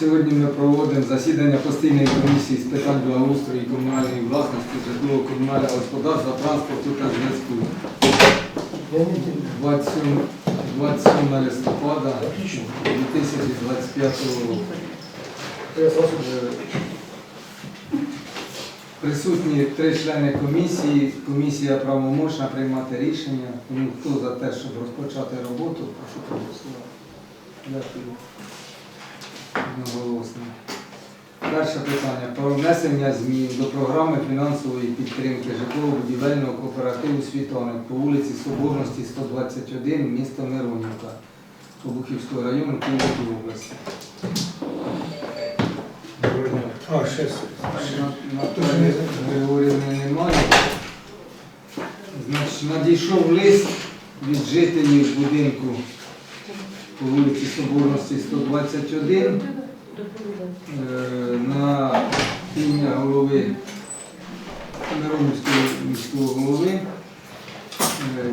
Сьогодні ми проводимо засідання постійної комісії з питань благоустрою і комунальної власності, житлово-комунального господарства, транспорту та зв'язку. 27, 27 листопада 2025 року. Присутні три члени комісії. Комісія правомочна приймати рішення. Тому хто за те, щоб розпочати роботу, прошу проголосувати. Дякую. Одноголосно. Перше питання про внесення змін до програми фінансової підтримки житлово-будівельного кооперативу Світоник по вулиці Соборності 121, місто Миронівка, Обухівського району Київської області. А, ще Наталі Григорівни немає. Значить, надійшов лист від жителів будинку по вулиці Соборності 121 е, на ім'я голови Миронівського міського голови е,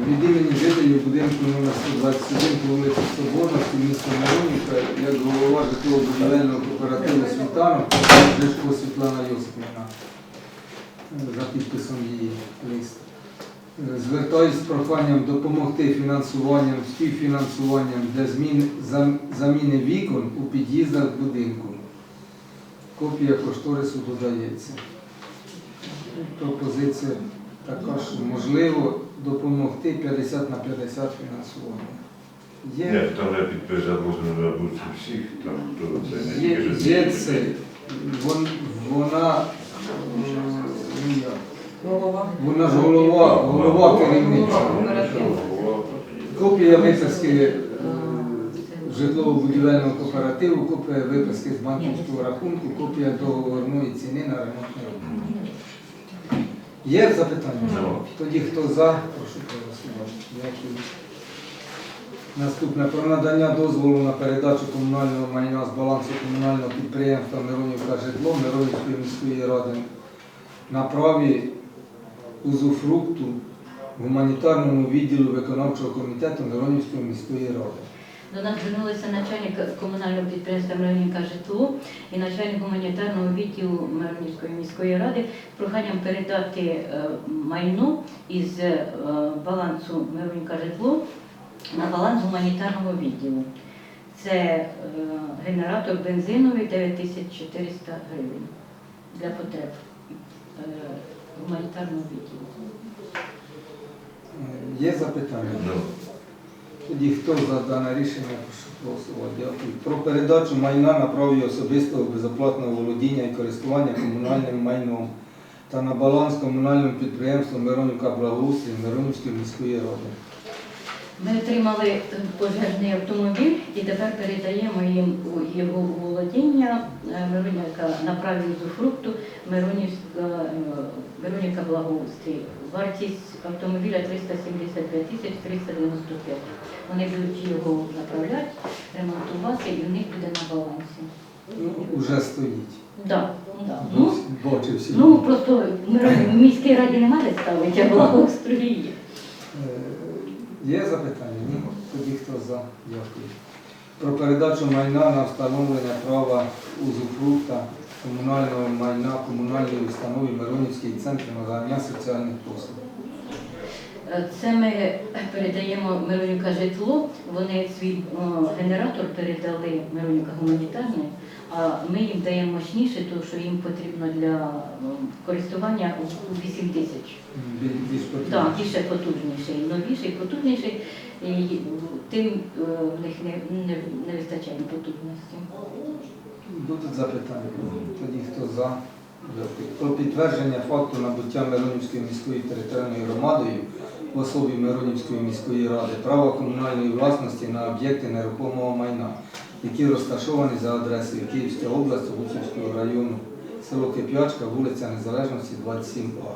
від імені жителів будинку номер 121 по вулиці Соборності, місто Миронівка, як голова житлово-будівельного кооперативу Світанок, Жишко Світлана Йосипівна е, за підписом її лист. Звертаюсь з проханням допомогти фінансуванням, співфінансуванням для змін, зам- заміни вікон у під'їздах будинку. Копія кошторису додається. Пропозиція така, що можливо допомогти 50 на 50 фінансування. Є, Ні, там я підписав, можна бути всіх, там то це не є, є це, вон- вона, як, Голова. вона ж голова, голова керівництва. Копія виписки е, житлово-будівельного кооперативу, копія виписки з банківського рахунку, копія договорної ціни на ремонтний робіт. Є запитання? Тоді хто за, прошу проголосувати. Дякую. Наступне про надання дозволу на передачу комунального майна з балансу комунального підприємства Миронівка житло Миронівської міської ради на праві узуфрукту гуманітарному відділу виконавчого комітету Миронівської міської ради. До нас звернулися начальник комунального підприємства Миронівка житло і начальник гуманітарного відділу Миронівської міської ради з проханням передати е, майно із е, балансу Миронівка житло на баланс гуманітарного відділу. Це е, генератор бензиновий 9400 гривень для потреб гуманітарного відділу. Е, Є запитання? Ну, Тоді хто за дане рішення голосувати? Дякую. Про передачу майна на праві особистого безоплатного володіння і користування комунальним майном та на баланс комунальному підприємству Миронівка Благоустрій Миронівської міської ради. Ми отримали пожежний автомобіль і тепер передаємо їм у його володіння е, Миронівка на праві фрукту Миронівська, е, Благоустрій. Вартість автомобіля 375 тисяч 395. Вони будуть його направляти, ремонтувати і в них буде на балансі. Ну, Уже стоїть. Да, да. Ну, Бачив всі. ну просто в міській раді нема де ставити, а благоустрій є. Е, Є запитання? Ні? Тоді хто за? Дякую. Про передачу майна на встановлення права узуфрукта комунального майна комунальної установи Миронівський центр надання соціальних послуг. Е, Це ми передаємо Миронівка житло. Вони свій генератор передали Миронівка гуманітарне, а ми їм даємо мощніше, тому що їм потрібно для користування у у 8 тисяч. Так, і ще потужніший, новіший, потужніший. І тим е, в них не, не, не вистачає потужності. Будуть запитання? Тоді хто за? Про підтвердження факту набуття Миронівської міської територіальною громадою в особі Миронівської міської ради права комунальної власності на об'єкти нерухомого майна, які розташовані за адресою Київська область, Гусівського району, село Кип'ячка, вулиця Незалежності, 27А.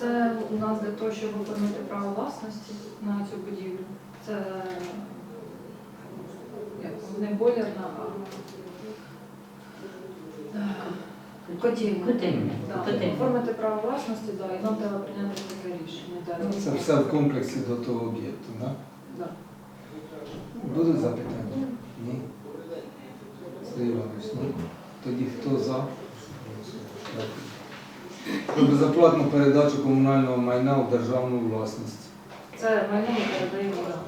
Це у нас для того, щоб оформити право власності на цю будівлю. Це як, не бойлерна, а е, котельня. Котельня. Да, Котельня. Оформити право власності, да, і нам треба прийняти таке рішення. Да, Це все в комплексі до того об'єкту. Да? Да. Будуть запитання? Ні. Сергій Іванович, ні? Тоді хто за? Про безоплатну передачу комунального майна у державну власність. Це майно ми передаємо. да.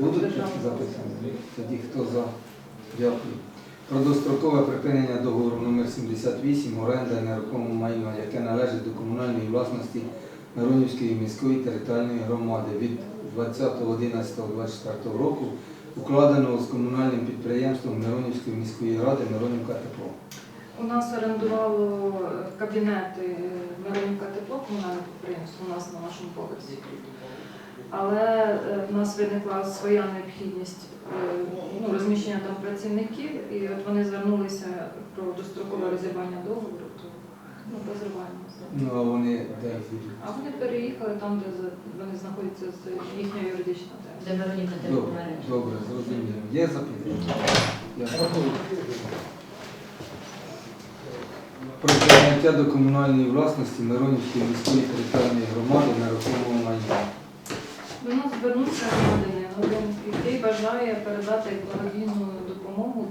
Будуть такі запитання? Тоді хто за? Дякую. Про дострокове припинення договору номер 78 оренда нерухомого майна, яке належить до комунальної власності Миронівської міської територіальної громади від 20.11.24 року, укладеного з комунальним підприємством Миронівської міської ради Миронівка Тепло. У нас орендувало кабінети Миронівка Тепло, комунальне підприємство у нас на нашому поверсі. Але е, в нас виникла своя необхідність е, ну, розміщення там працівників, і от вони звернулися про дострокове розірвання договору, то ну, розриваємо. Ну а вони де? А вони переїхали там, де за- вони знаходяться з їхня юридична тема. Де Вероніка Добре, Терпомережа. добре, зрозуміло. Є запитання? Дякую. Про прийняття до комунальної власності Миронівської міської територіальної громади нерухомого майна. До нас звернувся громадянин, який бажає передати благодійну допомогу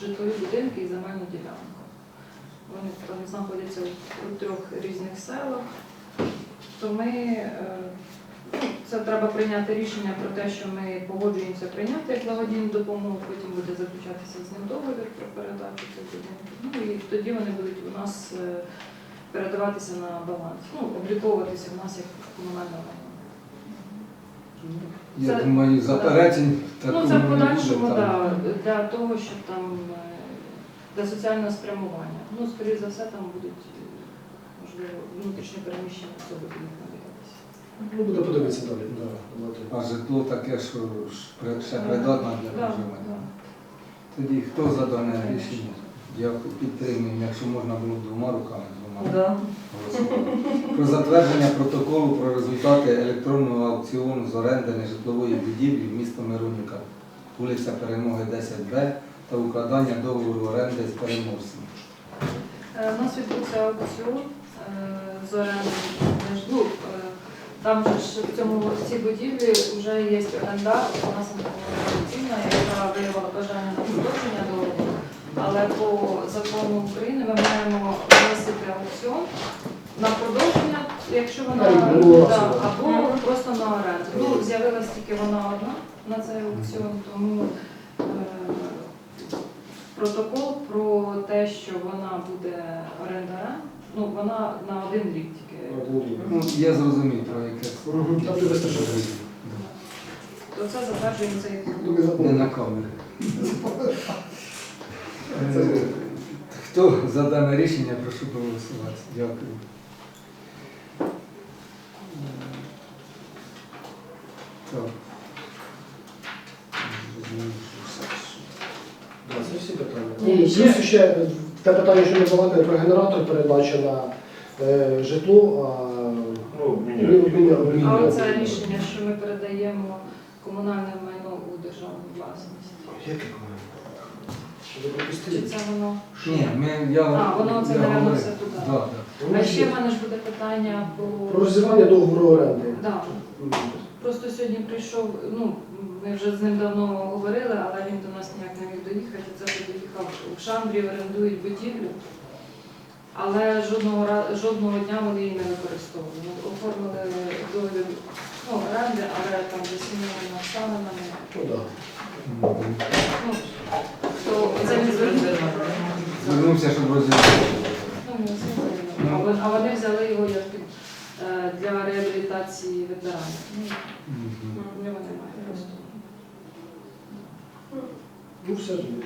житлові будинки і земельну ділянку. Вони там знаходяться у трьох різних селах. То ми, е, ну, це треба прийняти рішення про те, що ми погоджуємося прийняти як благодійну допомогу, потім буде заключатися з ним договір про передачу цих будинків. Ну і тоді вони будуть у нас е, передаватися на баланс, ну, обліковуватися у нас як комунальна. Я Це- думаю, заперечень Ну, це в не буде. подальшому, там. да, для того, щоб там е, для соціального спрямування. Ну, скоріше за все, там будуть е, можливо внутрішньо переміщені особи будуть надивитися. Ну, буде подивитися далі. Да, давайте. А житло таке, що ж при- ще придатне для Да, проживання. да. Тоді хто за дане рішення? Дякую, підтримуємо. Якщо можна було б двома руками. Да. Про затвердження протоколу про результати електронного аукціону з оренди нежитлової будівлі в місто вулиця Перемоги 10Б та укладання договору оренди з переможцем. Е, У нас відбувся аукціон е, з оренди. Ну, е, там же ж в цьому в цій будівлі вже є орендар, у нас Антонина, яка виявила бажання на продовження. Але по закону України ми маємо вносити аукціон на продовження, якщо вона да, або просто на оренду. Ну, з'явилась тільки вона одна на цей аукціон, тому е, протокол про те, що вона буде орендарем, ну вона на один рік тільки. Ну, я зрозумів про яке. Там. То це затверджуємо цей Не на камері. Е, Хто за дане рішення, прошу проголосувати. Дякую. Так. Це всі питання. Ні, ще- Плюс ще те питання, що ми балакали про генератор, передача на е, житло, а Ну, ми міняють. обміняли. А оце рішення, що ми передаємо комунальне майно у державну власність. Яке комунальне? Що ви Чи пропустили? це воно? Ні, ми, я, А, воно це, я напевно, говорив. все туди. Да, да. А ще в мене ж буде питання Про по розірвання договору оренди. да. Просто сьогодні прийшов, ну ми вже з ним давно говорили, але він до нас ніяк не міг доїхати. Це приїхав в Шамбрі, орендують будівлю, але жодного ра- жодного дня вони її не використовували. Ми оформили договір ну, оренди, але там за сімейними обставинами. Ну, да. Мгм. Ну, це не звернувся. Звернувся, щоб. Ну, звернувся. А вони- взяли його як під, е, для реабілітації ветеранів. Ну, Мгм. в нього немає просто. Ну, все зрозуміло.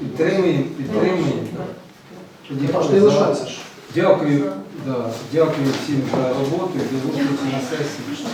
Підтримуємо, підтримуємо. Тоді не за? ж. Дякую, да, дякую всім за роботу. До зустрічі на сесії.